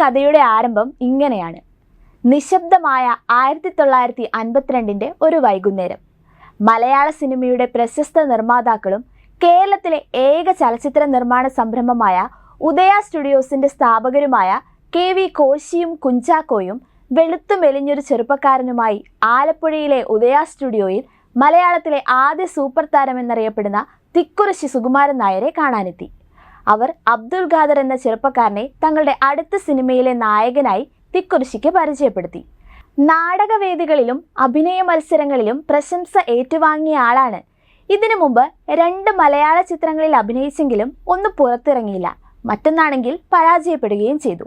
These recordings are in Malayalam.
കഥയുടെ ആരംഭം ഇങ്ങനെയാണ്. നിശബ്ദമായ ആയിരത്തി തൊള്ളായിരത്തി അൻപത്തിരണ്ടിന്റെ ഒരു വൈകുന്നേരം. മലയാള സിനിമയുടെ പ്രശസ്ത നിർമ്മാതാക്കളും കേരളത്തിലെ ഏക ചലച്ചിത്ര നിർമ്മാണ സംരംഭമായ ഉദയ സ്റ്റുഡിയോസിന്റെ സ്ഥാപകരുമായ കെ വി കോശിയും കുഞ്ചാക്കോയും വെളുത്തു മെലിഞ്ഞൊരു ചെറുപ്പക്കാരനുമായി ആലപ്പുഴയിലെ ഉദയ സ്റ്റുഡിയോയിൽ മലയാളത്തിലെ ആദ്യ സൂപ്പർ താരം എന്നറിയപ്പെടുന്ന തിക്കുറിശി സുകുമാരൻ നായരെ കാണാനെത്തി. അവർ അബ്ദുൽ ഖാദർ എന്ന ചെറുപ്പക്കാരനെ തങ്ങളുടെ അടുത്ത സിനിമയിലെ നായകനായി തിക്കുറിശിക്ക് പരിചയപ്പെടുത്തി. നാടകവേദികളിലും അഭിനയ മത്സരങ്ങളിലും പ്രശംസ ഏറ്റുവാങ്ങിയ ആളാണ്. ഇതിനു മുമ്പ് രണ്ട് മലയാള ചിത്രങ്ങളിൽ അഭിനയിച്ചെങ്കിലും ഒന്ന് പുറത്തിറങ്ങിയില്ല. മറ്റൊന്നാണെങ്കിൽ പരാജയപ്പെടുകയും ചെയ്തു.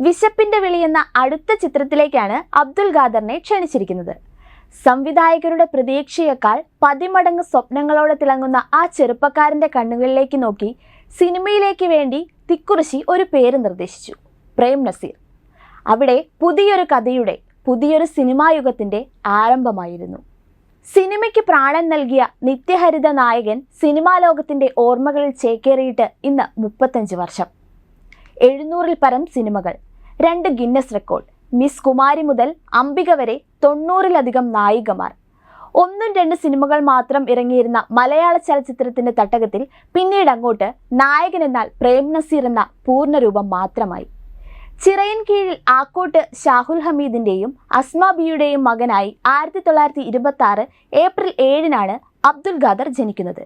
വിശപ്പിന്റെ വിളി എന്ന അടുത്ത ചിത്രത്തിലേക്കാണ് അബ്ദുൽ ഖാദറിനെ ക്ഷണിച്ചിരിക്കുന്നത്. സംവിധായകരുടെ പ്രതീക്ഷയേക്കാൾ പതിമടങ്ങ് സ്വപ്നങ്ങളോടെ തിളങ്ങുന്ന ആ ചെറുപ്പക്കാരന്റെ കണ്ണുകളിലേക്ക് നോക്കി സിനിമയിലേക്ക് വേണ്ടി തിക്കുറിശി ഒരു പേര് നിർദ്ദേശിച്ചു. പ്രേം നസീർ. അവിടെ പുതിയൊരു കഥയുടെ പുതിയൊരു സിനിമായുഗത്തിന്റെ ആരംഭമായിരുന്നു. സിനിമയ്ക്ക് പ്രാണൻ നൽകിയ നിത്യഹരിത നായകൻ സിനിമാ ലോകത്തിന്റെ ഓർമ്മകളിൽ ചേക്കേറിയിട്ട് ഇന്ന് മുപ്പത്തഞ്ച് വർഷം. എഴുന്നൂറിൽ പരം സിനിമകൾ രണ്ട് ഗിന്നസ് റെക്കോർഡ് മിസ് കുമാരി മുതൽ അംബിക വരെ തൊണ്ണൂറിലധികം നായികമാർ. ഒന്നും രണ്ട് സിനിമകൾ മാത്രം ഇറങ്ങിയിരുന്ന മലയാള ചലച്ചിത്രത്തിന്റെ തട്ടകത്തിൽ പിന്നീട് അങ്ങോട്ട് നായകൻ എന്നാൽ പ്രേം നസീർ എന്ന പൂർണരൂപം മാത്രമായി. ചിറയൻ കീഴിൽ ആക്കോട്ട് ഷാഹുൽ ഹമീദിന്റെയും അസ്മ ബിയുടെയും മകനായി ആയിരത്തി തൊള്ളായിരത്തി ഇരുപത്തി ആറ് ഏപ്രിൽ ഏഴിനാണ് അബ്ദുൽ ഖാദർ ജനിക്കുന്നത്.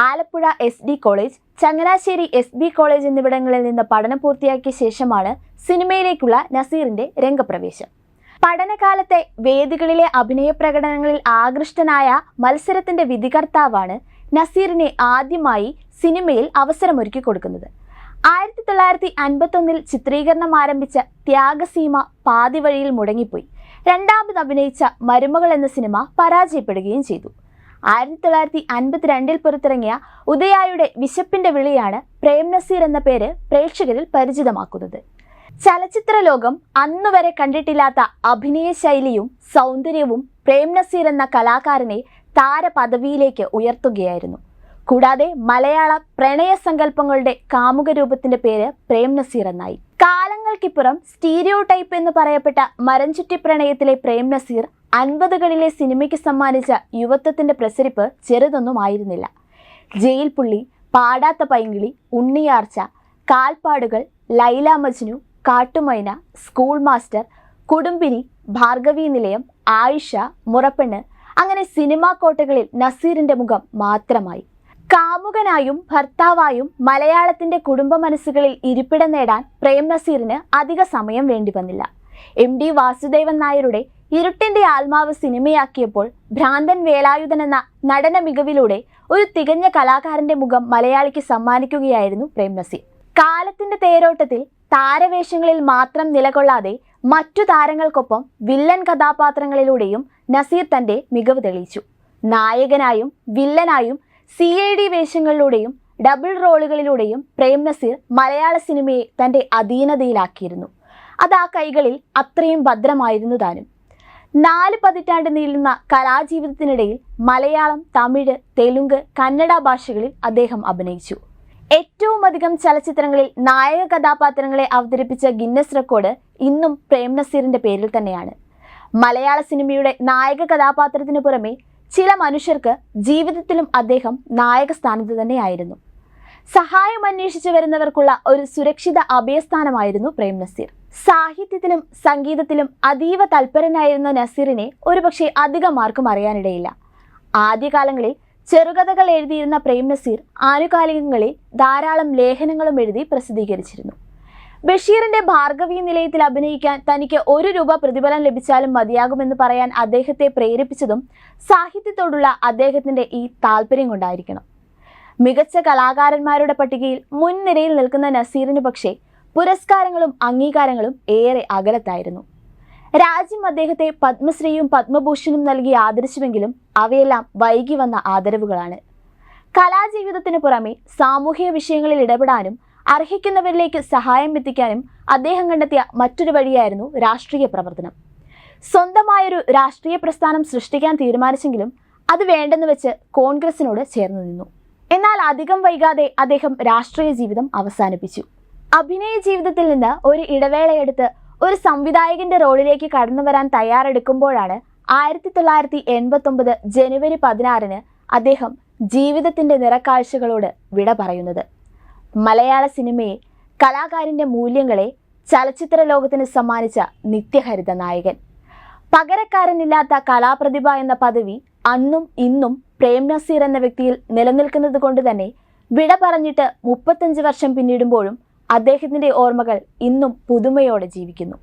Alappuzha S D college Changanassery S B college എന്നിവിടങ്ങളിൽ നിന്ന് പഠനം പൂർത്തിയാക്കിയ ശേഷമാണ് സിനിമയിലേക്കുള്ള നസീറിന്റെ രംഗപ്രവേശം. പഠനകാലത്തെ വേദികളിലെ അഭിനയ പ്രകടനങ്ങളിൽ ആകൃഷ്ടനായ മത്സരത്തിന്റെ വിധികർത്താവാണ് നസീറിനെ ആദ്യമായി സിനിമയിൽ അവസരമൊരുക്കി കൊടുക്കുന്നത്. ആയിരത്തി തൊള്ളായിരത്തി അൻപത്തൊന്നിൽ ചിത്രീകരണം ആരംഭിച്ച ത്യാഗസീമ പാതിവഴിയിൽ മുടങ്ങിപ്പോയി. രണ്ടാമത് അഭിനയിച്ച മരുമകൾ എന്ന സിനിമ പരാജയപ്പെടുകയും ചെയ്തു. ആയിരത്തി തൊള്ളായിരത്തി അൻപത്തിരണ്ടിൽ പുറത്തിറങ്ങിയ ഉദയായുടെ വിശപ്പിന്റെ വിളിയാണ് പ്രേം നസീർ എന്ന പേര് പ്രേക്ഷകരിൽ പരിചിതമാക്കുന്നത്. ചലച്ചിത്ര ലോകം അന്നുവരെ കണ്ടിട്ടില്ലാത്ത അഭിനയ ശൈലിയും സൗന്ദര്യവും പ്രേം നസീർ എന്ന കലാകാരനെ താരപദവിയിലേക്ക് ഉയർത്തുകയായിരുന്നു. കൂടാതെ മലയാള പ്രണയ സങ്കല്പങ്ങളുടെ കാമുക രൂപത്തിന്റെ പേര് പ്രേം നസീർ എന്നായി. കാലങ്ങൾക്കിപ്പുറം സ്റ്റീരിയോ ടൈപ്പ് എന്ന് പറയപ്പെട്ട മരഞ്ചുറ്റി പ്രണയത്തിലെ പ്രേം നസീർ അൻപതുകളിലെ സിനിമയ്ക്ക് സമ്മാനിച്ച യുവത്വത്തിന്റെ പ്രസരിപ്പ് ചെറുതൊന്നും ആയിരുന്നില്ല. ജയിൽ പുള്ളി പാടാത്ത പൈങ്കിളി ഉണ്ണിയാർച്ച കാൽപ്പാടുകൾ ലൈല മജ്നു കാട്ടുമൈന സ്കൂൾ മാസ്റ്റർ കുടുംബിനി ഭാർഗവി നിലയം ആയിഷ മുറപ്പെണ്ണ് അങ്ങനെ സിനിമാ കോട്ടകളിൽ നസീറിന്റെ മുഖം മാത്രമായി. കാമുകനായും ഭർത്താവായും മലയാളത്തിന്റെ കുടുംബ മനസ്സുകളിൽ ഇരിപ്പിടം നേടാൻ പ്രേം നസീറിന് അധിക സമയം വേണ്ടി വന്നില്ല. എം ഡി വാസുദേവൻ നായരുടെ ഇരുട്ടിന്റെ ആത്മാവ് സിനിമയാക്കിയപ്പോൾ ഭ്രാന്തൻ വേലായുധൻ എന്ന നടന മികവിലൂടെ ഒരു തികഞ്ഞ കലാകാരന്റെ മുഖം മലയാളിക്ക് സമ്മാനിക്കുകയായിരുന്നു പ്രേം നസീർ. കാലത്തിന്റെ തേരോട്ടത്തിൽ താരവേഷങ്ങളിൽ മാത്രം നിലകൊള്ളാതെ മറ്റു താരങ്ങൾക്കൊപ്പം വില്ലൻ കഥാപാത്രങ്ങളിലൂടെയും നസീർ തന്റെ മികവ് തെളിയിച്ചു. നായകനായും വില്ലനായും സി ഐ ഡി വേഷങ്ങളിലൂടെയും ഡബിൾ റോളുകളിലൂടെയും പ്രേം നസീർ മലയാള സിനിമയെ തന്റെ അധീനതയിലാക്കിയിരുന്നു. അത് ആ കൈകളിൽ അത്രയും ഭദ്രമായിരുന്നു താനും. നാല് പതിറ്റാണ്ട് നീളുന്ന കലാജീവിതത്തിനിടയിൽ മലയാളം തമിഴ് തെലുങ്ക് കന്നഡ ഭാഷകളിൽ അദ്ദേഹം അഭിനയിച്ചു. ഏറ്റവും അധികം ചലച്ചിത്രങ്ങളിൽ നായക കഥാപാത്രങ്ങളെ അവതരിപ്പിച്ച ഗിന്നസ് റെക്കോർഡ് ഇന്നും പ്രേം നസീറിന്റെ പേരിൽ തന്നെയാണ്. മലയാള സിനിമയുടെ നായക കഥാപാത്രത്തിന് പുറമെ ചില മനുഷ്യർക്ക് ജീവിതത്തിലും അദ്ദേഹം നായക സ്ഥാനത്ത് തന്നെയായിരുന്നു. സഹായം അന്വേഷിച്ചു വരുന്നവർക്കുള്ള ഒരു സുരക്ഷിത അഭയസ്ഥാനമായിരുന്നു പ്രേം നസീർ. സാഹിത്യത്തിലും സംഗീതത്തിലും അതീവ തൽപരനായിരുന്ന നസീറിനെ ഒരുപക്ഷെ അധികം ആർക്കും അറിയാനിടയില്ല. ആദ്യകാലങ്ങളിൽ ചെറുകഥകൾ എഴുതിയിരുന്ന പ്രേം നസീർ ആനുകാലികങ്ങളിൽ ധാരാളം ലേഖനങ്ങളും എഴുതി പ്രസിദ്ധീകരിച്ചിരുന്നു. ബഷീറിന്റെ ഭാർഗവീ നിലയത്തിൽ അഭിനയിക്കാൻ തനിക്ക് ഒരു രൂപ പ്രതിഫലം ലഭിച്ചാലും മതിയാകുമെന്ന് പറയാൻ അദ്ദേഹത്തെ പ്രേരിപ്പിച്ചതും സാഹിത്യത്തോടുള്ള അദ്ദേഹത്തിന്റെ ഈ താല്പര്യം കൊണ്ടായിരിക്കണം. മികച്ച കലാകാരന്മാരുടെ പട്ടികയിൽ മുൻനിരയിൽ നിൽക്കുന്ന നസീറിന് പക്ഷേ പുരസ്കാരങ്ങളും അംഗീകാരങ്ങളും ഏറെ അകലത്തായിരുന്നു. രാജ്യം അദ്ദേഹത്തെ പത്മശ്രീയും പത്മഭൂഷണും നൽകി ആദരിച്ചുവെങ്കിലും അവയെല്ലാം വൈകി വന്ന ആദരവുകളാണ്. കലാജീവിതത്തിന് പുറമെ സാമൂഹിക വിഷയങ്ങളിൽ ഇടപെടാനും അർഹിക്കുന്നവരിലേക്ക് സഹായം എത്തിക്കാനും അദ്ദേഹം കണ്ടെത്തിയ മറ്റൊരു വഴിയായിരുന്നു രാഷ്ട്രീയ പ്രവർത്തനം. സ്വന്തമായൊരു രാഷ്ട്രീയ പ്രസ്ഥാനം സൃഷ്ടിക്കാൻ തീരുമാനിച്ചെങ്കിലും അത് വേണ്ടെന്ന് വെച്ച് കോൺഗ്രസിനോട് ചേർന്നു നിന്നു. എന്നാൽ അധികം വൈകാതെ അദ്ദേഹം രാഷ്ട്രീയ ജീവിതം അവസാനിപ്പിച്ചു. അഭിനയ ജീവിതത്തിൽ നിന്ന് ഒരു ഇടവേളയെടുത്ത് ഒരു സംവിധായകന്റെ റോളിലേക്ക് കടന്നു വരാൻ തയ്യാറെടുക്കുമ്പോഴാണ് ആയിരത്തി തൊള്ളായിരത്തി എൺപത്തി ഒമ്പത് ജനുവരി പതിനാറിന് അദ്ദേഹം ജീവിതത്തിന്റെ നിറക്കാഴ്ചകളോട് വിട പറയുന്നത്. മലയാള സിനിമയെ കലാകാരന്റെ മൂല്യങ്ങളെ ചലച്ചിത്ര ലോകത്തിന് സമ്മാനിച്ച നിത്യഹരിത നായകൻ. പകരക്കാരനില്ലാത്ത കലാപ്രതിഭ എന്ന പദവി അന്നും ഇന്നും പ്രേം നസീർ എന്ന വ്യക്തിയിൽ നിലനിൽക്കുന്നത് കൊണ്ട് തന്നെ വിട പറഞ്ഞിട്ട് മുപ്പത്തഞ്ച് വർഷം പിന്നിടുമ്പോഴും അദ്ദേഹത്തിന്റെ ഓർമ്മകൾ ഇന്നും പുതുമയോടെ ജീവിക്കുന്നു.